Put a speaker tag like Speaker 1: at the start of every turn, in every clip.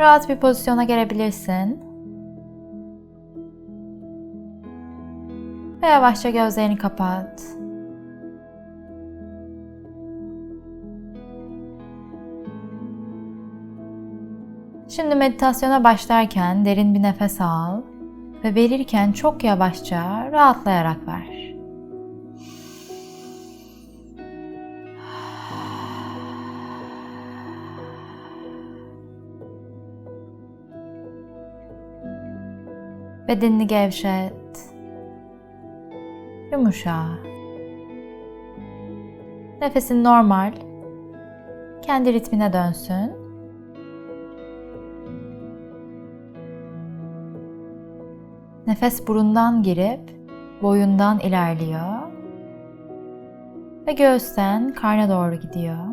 Speaker 1: Rahat bir pozisyona gelebilirsin. Ve yavaşça gözlerini kapat. Şimdi meditasyona başlarken derin bir nefes al ve verirken çok yavaşça rahatlayarak ver. Bedenini gevşet. Yumuşa. Nefesin normal. Kendi ritmine dönsün. Nefes burundan girip boyundan ilerliyor ve göğüsten karna doğru gidiyor.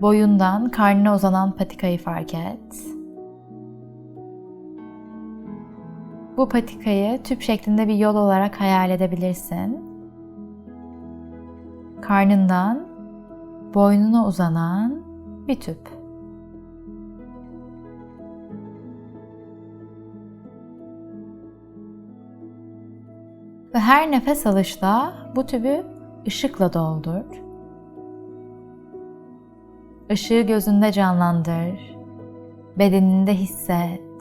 Speaker 1: Boyundan karnına uzanan patikayı fark et. Bu patikayı tüp şeklinde bir yol olarak hayal edebilirsin. Karnından boynuna uzanan bir tüp. Ve her nefes alışla bu tübü ışıkla doldur. Işığı gözünde canlandır. Bedeninde hisset.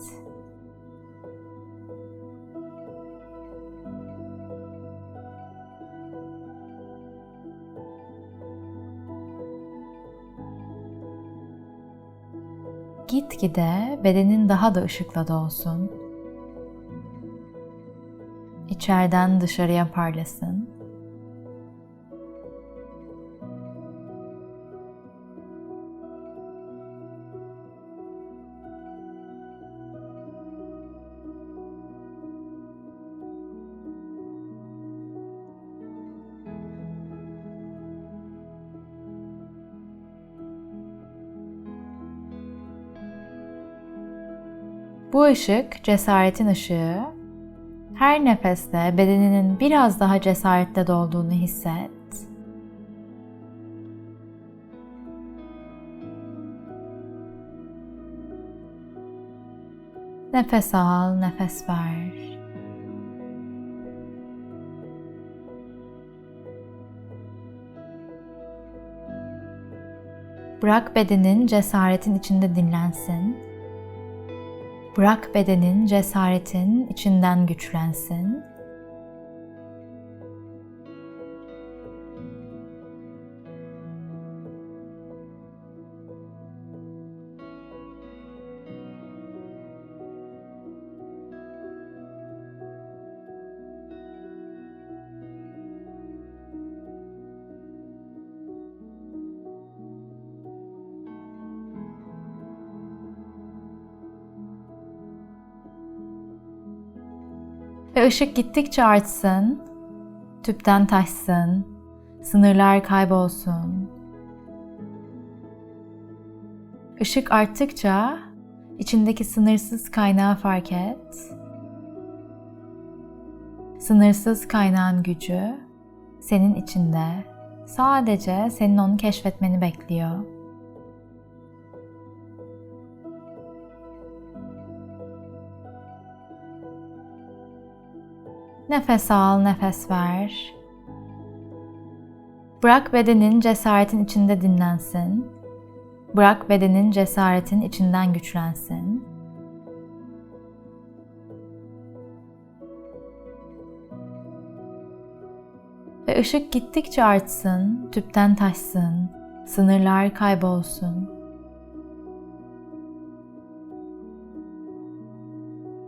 Speaker 1: Gitgide bedenin daha da ışıkla dolsun. İçeriden dışarıya parlasın. Işık cesaretin ışığı. Her nefeste bedeninin biraz daha cesaretle dolduğunu hisset. Nefes al, nefes ver. Bırak bedenin cesaretin içinde dinlensin. Bırak bedenin cesaretin içinden güçlensin. Ve ışık gittikçe artsın, tüpten taşsın, sınırlar kaybolsun. Işık arttıkça içindeki sınırsız kaynağı fark et. Sınırsız kaynağın gücü senin içinde. Sadece senin onu keşfetmeni bekliyor. Nefes al, nefes ver. Bırak bedenin cesaretin içinde dinlensin. Bırak bedenin cesaretin içinden güçlensin. Ve ışık gittikçe artsın, tüpten taşsın, sınırlar kaybolsun.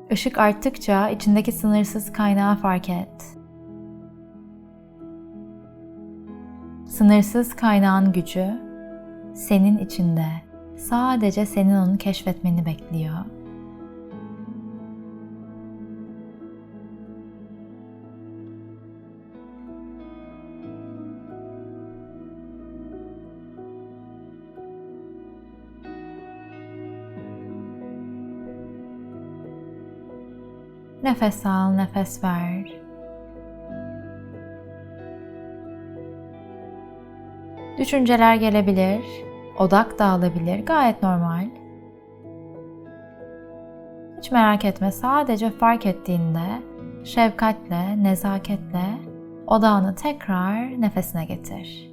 Speaker 1: Işık arttıkça içindeki sınırsız kaynağı fark et. Sınırsız kaynağın gücü senin içinde. Sadece senin onu keşfetmeni bekliyor. Nefes al, nefes ver. Düşünceler gelebilir Odak dağılabilir. Gayet normal. Hiç merak etme. Sadece fark ettiğinde şefkatle, nezaketle odağını tekrar nefesine getir.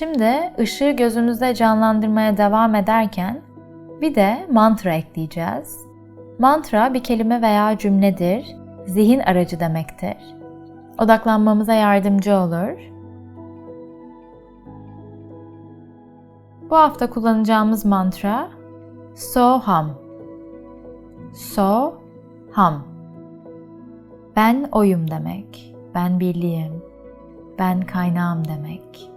Speaker 1: Şimdi ışığı gözümüzde canlandırmaya devam ederken bir de mantra ekleyeceğiz. Mantra bir kelime veya cümledir, zihin aracı demektir. Odaklanmamıza yardımcı olur. Bu hafta kullanacağımız mantra Soham. Soham. Ben oyum demek. Ben birliğim. Ben kaynağım demek.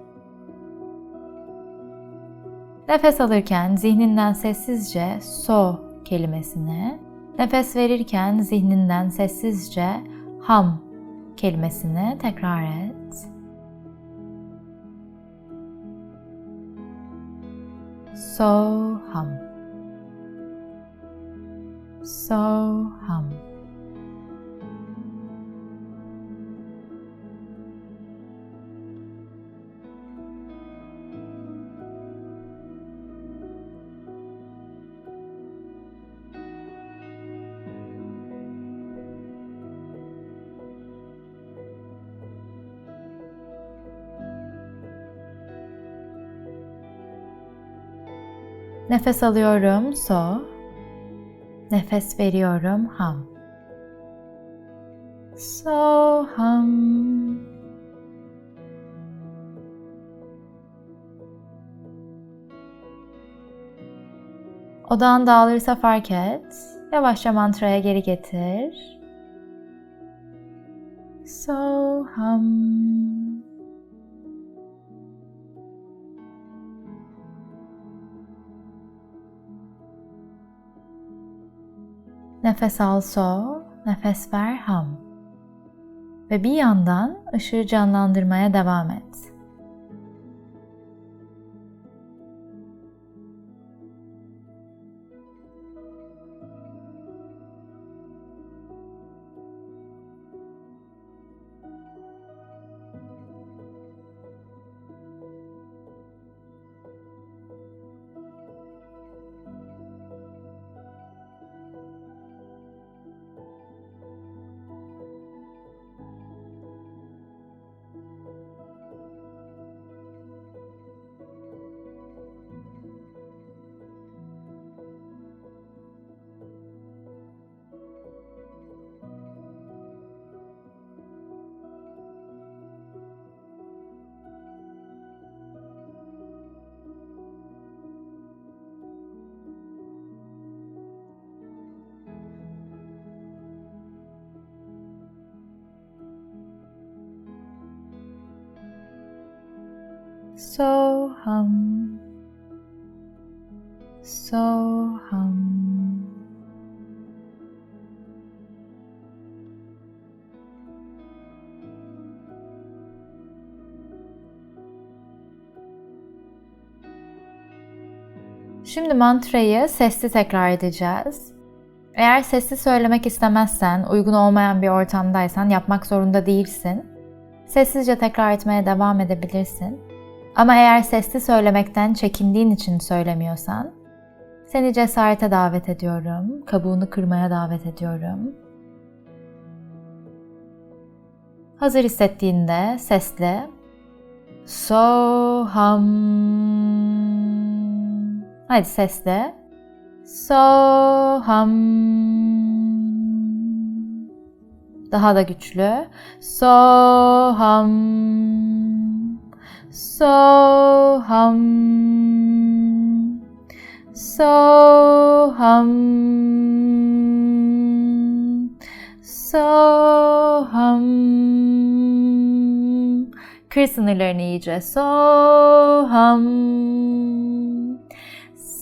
Speaker 1: Nefes alırken zihninden sessizce so kelimesini, nefes verirken zihninden sessizce ham kelimesini tekrar et. So ham. So ham. Nefes alıyorum so. Nefes veriyorum ham. So ham. Odağın dağılırsa fark et. Yavaşça mantraya geri getir. So hum. Nefes al so, nefes ver ham. Ve bir yandan ışığı canlandırmaya devam et. So hum. So hum. Şimdi mantrayı sesli tekrar edeceğiz. Eğer sesli söylemek istemezsen, uygun olmayan bir ortamdaysan yapmak zorunda değilsin. Sessizce tekrar etmeye devam edebilirsin. Ama eğer sesli söylemekten çekindiğin için söylemiyorsan, seni cesarete davet ediyorum, kabuğunu kırmaya davet ediyorum. Hazır hissettiğinde sesli So hum Hadi sesle So hum Daha da güçlü So hum so hum so hum Soham. Kır sınırlarını iyice. Soham.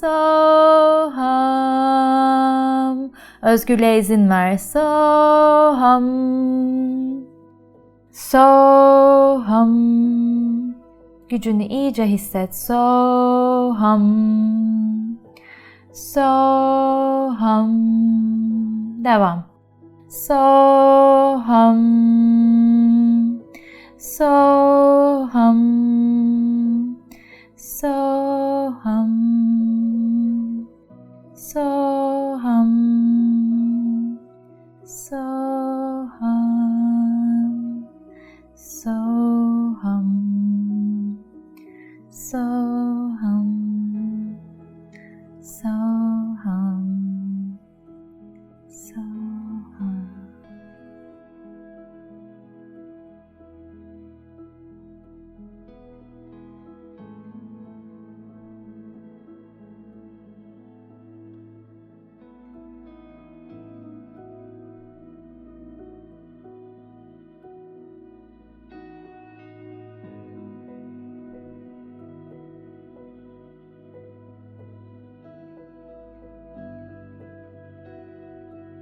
Speaker 1: Soham. Özgürlüğe izin ver. Soham. Soham gücünü iyice hisset. So ham. So ham. Devam. So ham. So ham. So ham. So ham. سم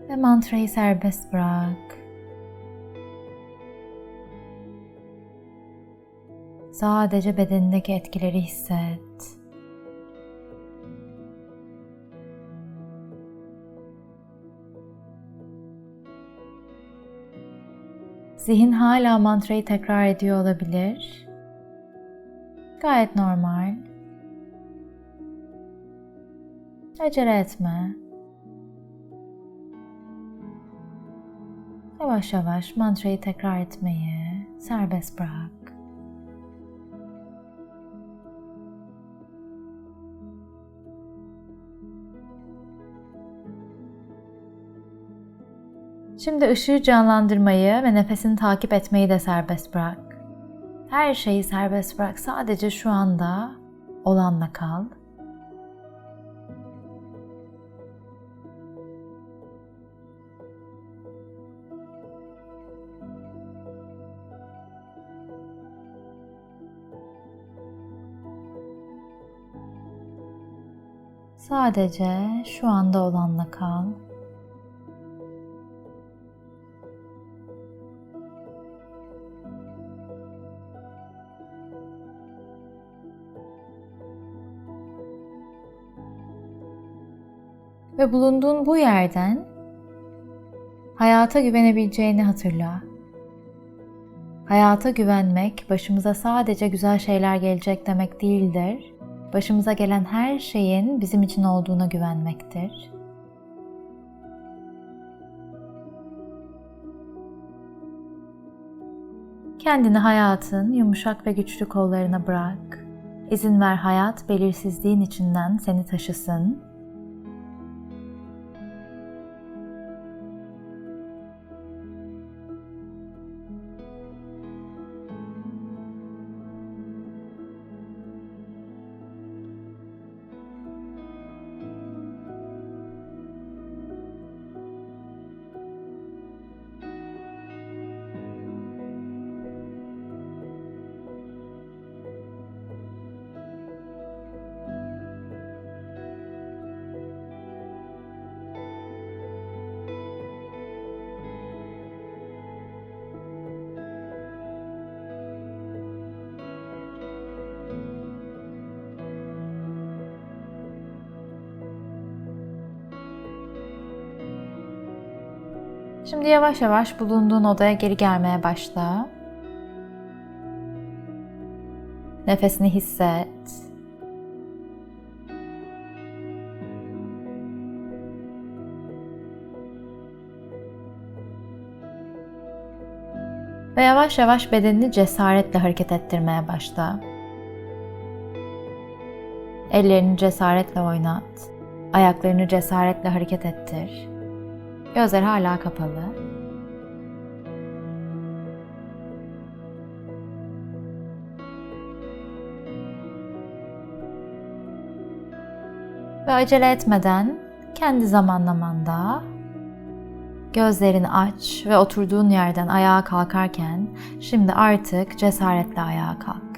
Speaker 1: Ve mantrayı serbest bırak. Sadece bedenindeki etkileri hisset. Zihin hala mantrayı tekrar ediyor olabilir. Gayet normal. Acele etme. Yavaş yavaş mantrayı tekrar etmeyi serbest bırak. Şimdi ışığı canlandırmayı ve nefesini takip etmeyi de serbest bırak. Her şeyi serbest bırak. Sadece şu anda olanla kal. Sadece şu anda olanla kal. Ve bulunduğun bu yerden hayata güvenebileceğini hatırla. Hayata güvenmek başımıza sadece güzel şeyler gelecek demek değildir. Başımıza gelen her şeyin bizim için olduğuna güvenmektir. Kendini hayatın yumuşak ve güçlü kollarına bırak. İzin ver hayat belirsizliğin içinden seni taşısın Şimdi yavaş yavaş bulunduğun odaya geri gelmeye başla. Nefesini hisset. Ve yavaş yavaş bedenini cesaretle hareket ettirmeye başla. Ellerini cesaretle oynat. Ayaklarını cesaretle hareket ettir. Gözler hala kapalı. Ve acele etmeden kendi zamanlamanda Gözlerini aç ve oturduğun yerden ayağa kalkarken şimdi artık cesaretle ayağa kalk.